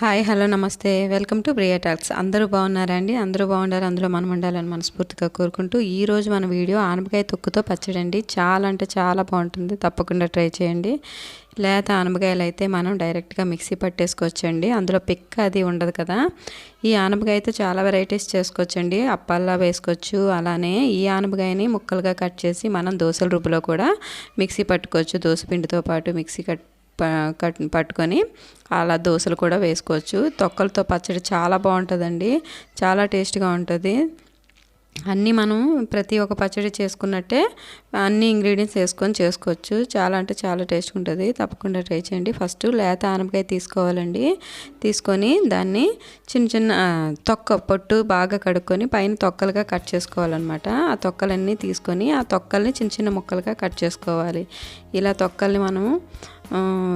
Hi hello namaste. Welcome to Priya talks. అందరూ బాగున్నారా అండి? అందరూ బాగుండాలి అందులో మనం ఉండాలని మనస్ఫూర్తిగా కోరుకుంటూ ఈ రోజు మన వీడియో ఆనపకాయ తొక్కుతో పచ్చడి అండి. చాలా అంటే చాలా బాగుంటుంది. తప్పకుండా ట్రై చేయండి. లేత ఆనపకాయలు అయితే మనం డైరెక్ట్గా మిక్సీ పట్టేసుకోవచ్చండి. అందులో పిక్క అది ఉండదు కదా. ఈ ఆనపకాయ అయితే చాలా వెరైటీస్ చేసుకోవచ్చండి. అప్పల్లా వేసుకోవచ్చు అలానే ఈ ఆనపకాయని ముక్కలుగా కట్ చేసి మనం దోశల రుబ్బులో కూడా మిక్సీ పట్టుకోవచ్చు. దోశ పిండితో పాటు మిక్సీ కట్ పట్టుకొని అలా దోశలు కూడా వేసుకోవచ్చు. తొక్కలతో పచ్చడి చాలా బాగుంటుందండి. చాలా టేస్ట్గా ఉంటుంది. అన్నీ మనం ప్రతి ఒక్క పచ్చడి చేసుకున్నట్టే అన్ని ఇంగ్రీడియంట్స్ వేసుకొని చేసుకోవచ్చు. చాలా అంటే చాలా టేస్ట్ ఉంటుంది. తప్పకుండా ట్రై చేయండి. ఫస్ట్ లేత ఆనపకాయ తీసుకోవాలండి. తీసుకొని దాన్ని చిన్న చిన్న తొక్క పొట్టు బాగా కడుక్కొని పైన తొక్కలుగా కట్ చేసుకోవాలన్నమాట. ఆ తొక్కలన్నీ తీసుకొని ఆ తొక్కల్ని చిన్న చిన్న ముక్కలుగా కట్ చేసుకోవాలి. ఇలా తొక్కల్ని మనము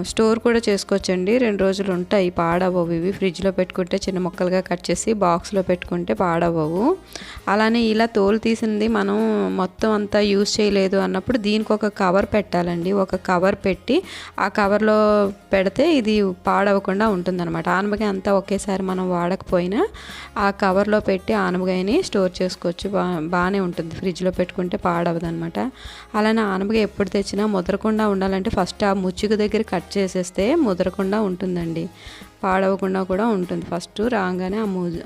స్టోర్ కూడా చేసుకోవచ్చండి. రెండు రోజులు ఉంటాయి. పాడవవు ఇవి. ఫ్రిడ్జ్లో పెట్టుకుంటే చిన్న ముక్కలుగా కట్ చేసి బాక్స్లో పెట్టుకుంటే పాడవవు. అలానే ఇలా తోలు తీసింది మనం మొత్తం అంతా యూజ్ చేయలేదు అన్నప్పుడు దీనికి ఒక కవర్ పెట్టాలండి. ఒక కవర్ పెట్టి ఆ కవర్లో పెడితే ఇది పాడవకుండా ఉంటుందన్నమాట. ఆనపకాయ అంతా ఒకేసారి మనం వాడకపోయినా ఆ కవర్లో పెట్టి ఆనమకాయని స్టోర్ చేసుకోవచ్చు. బా బాగానే ఉంటుంది. ఫ్రిడ్జ్లో పెట్టుకుంటే పాడవదు అనమాట అలానే ఆనపకాయ ఎప్పుడు తెచ్చినా ముదరకుండా ఉండాలంటే ఫస్ట్ ఆ ముచ్చుకు దగ్గర కట్ చేసేస్తే ముదరకుండా ఉంటుందండి. పాడవకుండా కూడా ఉంటుంది. ఫస్ట్ రాగానే ఆ ముజ్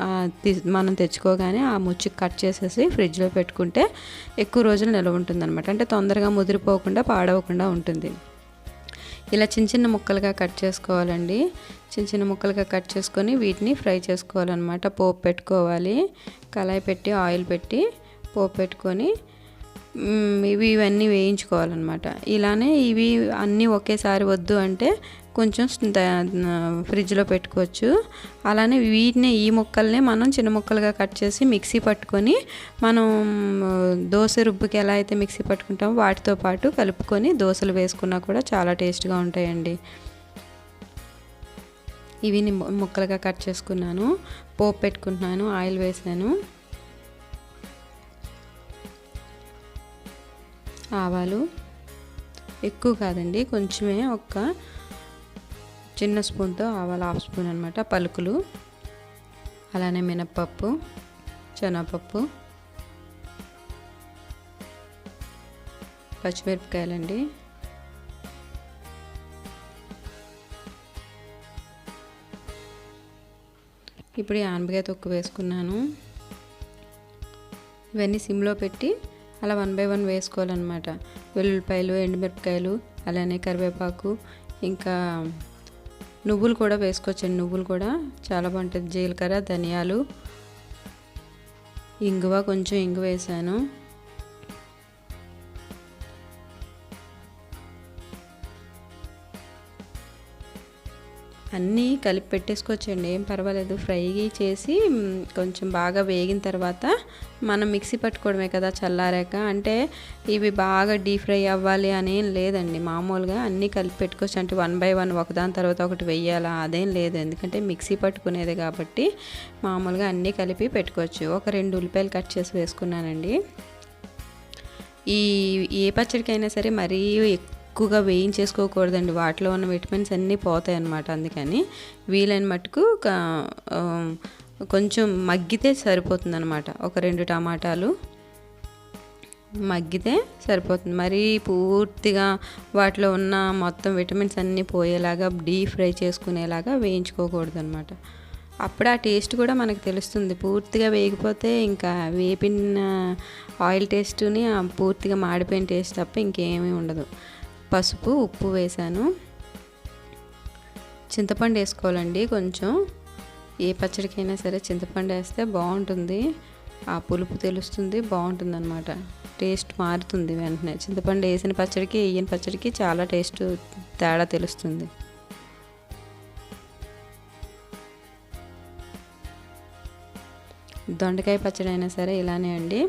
మనం తెచ్చుకోగానే ఆ ముచ్చుకు కట్ చేసేసి ఫ్రిడ్జ్లో పెట్టుకుంటే ఎక్కువ రోజులు నిల్వ ఉంటుంది అనమాట అంటే తొందరగా ముదిరిపోకుండా పాడవకుండా ఉంటుంది. ఇలా చిన్న చిన్న ముక్కలుగా కట్ చేసుకోవాలండి. చిన్న చిన్న ముక్కలుగా కట్ చేసుకొని వీటిని ఫ్రై చేసుకోవాలన్నమాట. పోపు పెట్టుకోవాలి. కళాయి పెట్టి ఆయిల్ పెట్టి పోపు పెట్టుకొని ఇవి ఇవన్నీ వేయించుకోవాలన్నమాట. ఇలానే ఇవి అన్నీ ఒకేసారి వద్దు అంటే కొంచెం ఫ్రిడ్జ్లో పెట్టుకోవచ్చు. అలానే వీటిని ఈ ముక్కల్నే మనం చిన్న ముక్కలుగా కట్ చేసి మిక్సీ పట్టుకొని మనం దోశ రుబ్బుకి ఎలా అయితే మిక్సీ పట్టుకుంటామో వాటితో పాటు కలుపుకొని దోశలు వేసుకున్నా కూడా చాలా టేస్ట్గా ఉంటాయండి. ఇవి ముక్కలుగా కట్ చేసుకున్నాను. పోపు పెట్టుకుంటున్నాను ఆయిల్ వేసాను. ఆవాలు ఎక్కువ కాదండి కొంచెమే ఒక చిన్న స్పూన్తో ఆవాలు హాఫ్ స్పూన్ అనమాట పలుకులు. అలానే మినప్పప్పు శనగపప్పు పచ్చిమిరపకాయలండి. ఇప్పుడు ఈ ఆనపకాయ తొక్కు వేసుకున్నాను. ఇవన్నీ సిమ్లో పెట్టి అలా వన్ బై వన్ వేసుకోవాలన్నమాట. వెల్లుల్లిపాయలు ఎండుమిరపకాయలు అలానే కరివేపాకు ఇంకా నువ్వులు కూడా వేసుకోవచ్చండి. నువ్వులు కూడా చాలా బాగుంటుంది. జీలకర్ర ధనియాలు ఇంగువ కొంచెం ఇంగు వేసాను. అన్నీ కలిపి పెట్టేసుకోవచ్చండి. ఏం పర్వాలేదు. ఫ్రై చేసి కొంచెం బాగా వేగిన తర్వాత మనం మిక్సీ పట్టుకోవడమే కదా చల్లారాక. అంటే ఇవి బాగా డీప్ ఫ్రై అవ్వాలి అని లేదండి. మామూలుగా అన్నీ కలిపి పెట్టుకోవచ్చు. అంటే వన్ బై వన్ ఒకదాని తర్వాత ఒకటి వెయ్యాలా అదేం లేదు. ఎందుకంటే మిక్సీ పట్టుకునేది కాబట్టి మామూలుగా అన్నీ కలిపి పెట్టుకోవచ్చు. ఒక రెండు ఉల్లిపాయలు కట్ చేసి వేసుకున్నానండి. ఈ ఏ పచ్చడికైనా సరే మరీ ఎక్కువగా వేయించేసుకోకూడదండి. వాటిలో ఉన్న విటమిన్స్ అన్నీ పోతాయి అన్నమాట అందుకని వీలైన మటుకు కొంచెం మగ్గితే సరిపోతుందన్నమాట. ఒక రెండు టమాటాలు మగ్గితే సరిపోతుంది. మరీ పూర్తిగా వాటిలో ఉన్న మొత్తం విటమిన్స్ అన్నీ పోయేలాగా డీప్ ఫ్రై చేసుకునేలాగా వేయించుకోకూడదు అనమాట అప్పుడు ఆ టేస్ట్ కూడా మనకు తెలుస్తుంది. పూర్తిగా వేగిపోతే ఇంకా వేపిన ఆయిల్ టేస్ట్ని పూర్తిగా మాడిపోయిన టేస్ట్ తప్ప ఇంకేమీ ఉండదు. పసుపు ఉప్పు వేసాను. చింతపండు వేసుకోవాలండి కొంచెం. ఏ పచ్చడికైనా సరే చింతపండు వేస్తే బాగుంటుంది. ఆ పులుపు తెలుస్తుంది బాగుంటుంది అనమాట టేస్ట్ మారుతుంది వెంటనే. చింతపండు వేసిన పచ్చడికి వేయని పచ్చడికి చాలా టేస్ట్ తేడా తెలుస్తుంది. దొండకాయ పచ్చడి అయినా సరే ఇలానే అండి.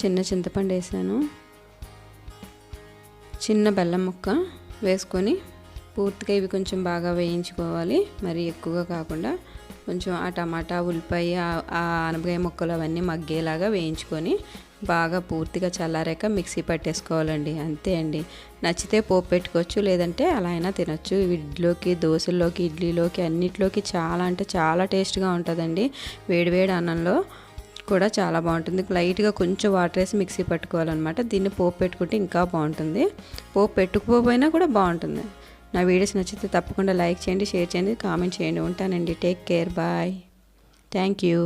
చిన్న చింతపండు వేసాను. చిన్న బెల్లం ముక్క వేసుకొని పూర్తిగా ఇవి కొంచెం బాగా వేయించుకోవాలి. మరి ఎక్కువగా కాకుండా కొంచెం ఆ టమాటా ఉల్లిపాయ ఆ అనపకాయ ముక్కలు అవన్నీ మగ్గేలాగా వేయించుకొని బాగా పూర్తిగా చల్లారాక మిక్సీ పట్టేసుకోవాలండి. అంతే అండి. నచ్చితే పోపు పెట్టుకోవచ్చు లేదంటే అలా అయినా తినొచ్చు. ఇడ్లీలోకి దోశల్లోకి ఇడ్లీలోకి అన్నిట్లోకి చాలా అంటే చాలా టేస్ట్గా ఉంటుందండి. వేడివేడి అన్నంలో కూడా చాలా బాగుంటుంది. లైట్గా కొంచెం వాటర్ వేసి మిక్సీ పట్టుకోవాలన్నమాట. దీన్ని పోపు పెట్టుకుంటే ఇంకా బాగుంటుంది. పోపు పెట్టుకుపోయినా కూడా బాగుంటుంది. నా వీడియోస్ నచ్చితే తప్పకుండా లైక్ చేయండి షేర్ చేయండి కామెంట్ చేయండి. ఉంటానండి. Take care. Bye. Thank you.